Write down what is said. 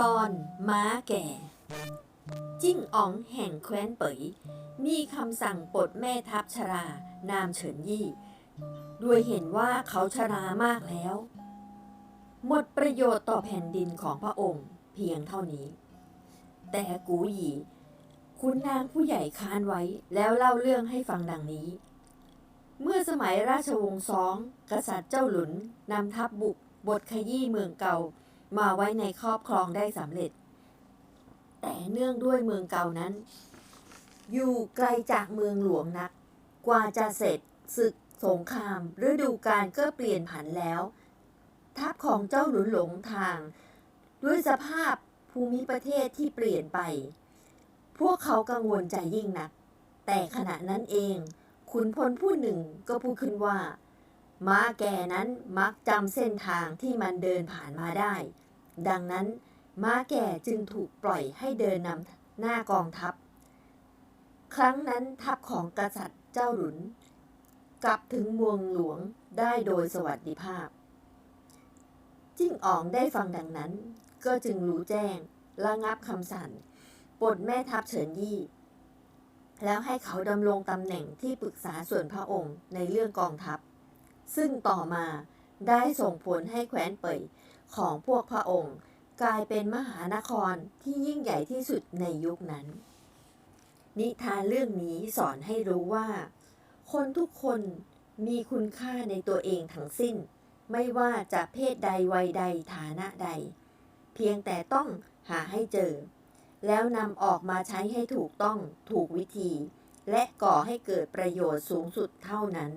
ตอนม้าแก่ จิ้งอ๋องแห่งแคว้นเป๋ย มีคำสั่งปลดแม่ทัพชรา นามเฉินยี่ ด้วยเห็นว่าเขาชรามากแล้ว หมดประโยชน์ต่อแผ่นดินของพระองค์เพียงเท่านี้ แต่กูหยีคุณนางผู้ใหญ่ค้านไว้แล้วเล่าเรื่องให้ฟังดังนี้ เมื่อสมัยราชวงศ์สอง กษัตริย์เจ้าหลุนนำทัพบุกบทขยี้เมืองเก่า มาไว้ในครอบครองได้สำเร็จ แต่เนื่องด้วยเมืองเก่านั้น อยู่ไกลจากเมืองหลวงนัก กว่าจะเสร็จศึกสงครามฤดูกาลก็เปลี่ยนผันแล้ว ทัพของเจ้าหลุนหลงทาง ด้วยสภาพภูมิประเทศที่เปลี่ยนไป พวกเขากังวลใจยิ่งนัก แต่ขณะนั้นเองขุนพลผู้หนึ่งก็พูดขึ้นว่า ม้าแก่นั้นมักจำเส้นทางที่มันเดินผ่านมาได้ ดังนั้นม้าแก่จึงถูกปล่อยให้เดินนำหน้ากองทัพ ครั้งนั้นทัพของกษัตริย์เจ้าหลุน กลับถึงเมืองหลวงได้โดยสวัสดิภาพ จิ้งอ๋องได้ฟังดังนั้น ก็จึงรู้แจ้งระงับคำสั่งปลดแม่ทัพเฉินยี่ แล้วให้เขาดำรงตำแหน่งที่ปรึกษาส่วนพระองค์ในเรื่องกองทัพ ซึ่งต่อมาได้ส่งผลให้แคว้นเป่ย ของพวกพระองค์ กลายเป็นมหานครที่ยิ่งใหญ่ที่สุดในยุคนั้น นิทานเรื่องนี้สอนให้รู้ว่า คนทุกคนมีคุณค่าในตัวเองทั้งสิ้น ไม่ว่าจะเพศใดวัยใดฐานะใด เพียงแต่ต้องหาให้เจอ แล้วนำออกมาใช้ให้ถูกต้องถูกวิธี และก่อให้เกิดประโยชน์สูงสุดเท่านั้น